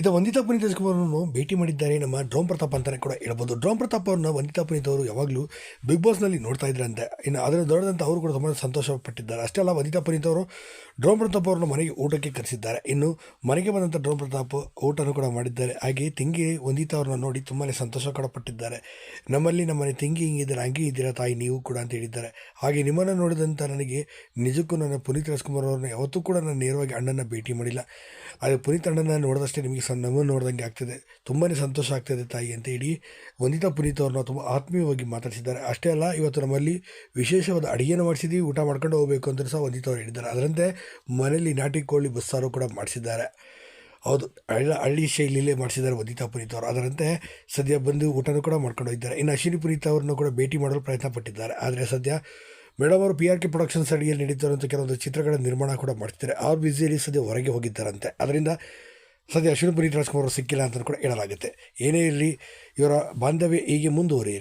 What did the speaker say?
ಇದು ವಂದಿತಾ ಪುನೀತ್ ಅವರನ್ನು ಭೇಟಿ ಮಾಡಿದ್ದಾರೆ. ನಮ್ಮ ಡ್ರೋಮ್ ಪ್ರತಾಪ್ ಅಂತಲೇ ಕೂಡ ಹೇಳ್ಬೋದು. ಡ್ರೋಮ್ ಪ್ರತಾಪ್ ಅವ್ರನ್ನ ವಂದಿತಾ ಪುನೀತ್ ಅವರು ಯಾವಾಗಲೂ ಬಿಗ್ ಬಾಸ್ನಲ್ಲಿ ನೋಡ್ತಾ ಇದ್ರಂತೆ. ಇನ್ನು ಅದರ ದೊಡ್ಡದಂತ ಅವರು ಕೂಡ ತುಂಬ ಸಂತೋಷ ಪಟ್ಟಿದ್ದಾರೆ ಅಷ್ಟೇ ಅಲ್ಲ, ವಂದಿತಾ ಪುನೀತ್ ಅವರು ಡ್ರೋಮ್ ಪ್ರತಾಪ್ ಅವ್ರನ್ನ ಮನೆಗೆ ಊಟಕ್ಕೆ ಕರೆಸಿದ್ದಾರೆ. ಇನ್ನು ಮನೆಗೆ ಬಂದಂಥ ಡ್ರೋಮ್ ಪ್ರತಾಪ್ ಊಟನೂ ಕೂಡ ಮಾಡಿದ್ದಾರೆ. ಹಾಗೆ ತಿಂಗಿ ವಂದಿತಾ ಅವ್ರನ್ನ ನೋಡಿ ತುಂಬಾ ಸಂತೋಷ ಕೂಡ ಪಟ್ಟಿದ್ದಾರೆ ನಮ್ಮಲ್ಲಿ ನಮ್ಮನೆ ತಿಂಗಿ ಹಿಂಗಿದ್ದಾರೆ, ಹಂಗೆ ಇದ್ದೀರಾ ತಾಯಿ, ನೀವು ಕೂಡ ಅಂತ ಹೇಳಿದ್ದಾರೆ. ಹಾಗೆ ನಿಮ್ಮನ್ನು ನೋಡಿದಂಥ ನನಗೆ ನಿಜಕ್ಕೂ ನನ್ನ ಪುನೀತ್ ರಾಜ್ಕುಮಾರ್ ಅವ್ರನ್ನ ಯಾವತ್ತೂ ಕೂಡ ನಾನು ನೇರವಾಗಿ ಅಣ್ಣನ ಭೇಟಿ ಮಾಡಿಲ್ಲ. ಆದರೆ ಪುನೀತ್ ಅಣ್ಣನ ನೋಡಿದಷ್ಟೇ ನಿಮಗೆ ಸ ನಮ್ಮನ್ನು ನೋಡ್ದಂಗೆ ಆಗ್ತದೆ. ತುಂಬಾ ಸಂತೋಷ ಆಗ್ತದೆ ತಾಯಿ ಅಂತ ಹೇಳಿ ವಂದಿತಾ ಪುನೀತ್ ಅವ್ರನ್ನ ತುಂಬ ಆತ್ಮೀಯವಾಗಿ ಮಾತಾಡಿಸಿದ್ದಾರೆ. ಅಷ್ಟೇ ಅಲ್ಲ, ಇವತ್ತು ನಮ್ಮಲ್ಲಿ ವಿಶೇಷವಾದ ಅಡುಗೆಯನ್ನು ಮಾಡಿಸಿದ್ದೀವಿ ಊಟ ಮಾಡ್ಕೊಂಡು ಹೋಗಬೇಕು ಅಂತ ಸಹ ವಂದಿತಾ ಅವರು ಹೇಳಿದ್ದಾರೆ. ಅದರಂತೆ ಮನೆಯಲ್ಲಿ ನಾಟಿ ಕೋಳಿ ಬಸ್ಸಾರು ಕೂಡ ಮಾಡಿಸಿದ್ದಾರೆ. ಹೌದು, ಹಳ್ಳ, ಹಳ್ಳಿ ಶೈಲಿಯಲ್ಲೇ ಮಾಡಿಸಿದ್ದಾರೆ ವಂದಿತಾ ಪುನೀತ್ ಅವರು. ಅದರಂತೆ ಸದ್ಯ ಬಂದು ಊಟನೂ ಕೂಡ ಮಾಡ್ಕೊಂಡು ಹೋಗಿದ್ದಾರೆ. ಇನ್ನು ಅಶ್ವಿನಿ ಪುನೀತ್ ಅವ್ರನ್ನ ಕೂಡ ಭೇಟಿ ಮಾಡಲು ಪ್ರಯತ್ನ ಪಟ್ಟಿದ್ದಾರೆ. ಆದರೆ ಸದ್ಯ ಮೇಡಮ್ ಅವರು ಪಿ ಆರ್ ಕೆ ಪ್ರೊಡಕ್ಷನ್ಸ್ ಅಡಿಯಲ್ಲಿ ನಡೀತಾರಂಥ ಕೆಲವೊಂದು ಚಿತ್ರಗಳ ನಿರ್ಮಾಣ ಕೂಡ ಮಾಡ್ತಿದ್ದಾರೆ. ಅವ್ರು ಬ್ಯುಸಿಯಲ್ಲಿ ಸದ್ಯ ಹೊರಗೆ ಹೋಗಿದ್ದಾರಂತೆ. ಅದರಿಂದ ಸದ್ಯ ಪುನೀತ್ ರಾಜ್ಕುಮಾರ್ ಸಿಕ್ಕಿಲ್ಲ ಅಂತ ಕೂಡ ಹೇಳಲಾಗುತ್ತೆ. ಏನೇ ಇರಲಿ ಇವರ ಬಾಂಧವ್ಯ ಹೀಗೆ ಮುಂದುವರಿಯಲಿ.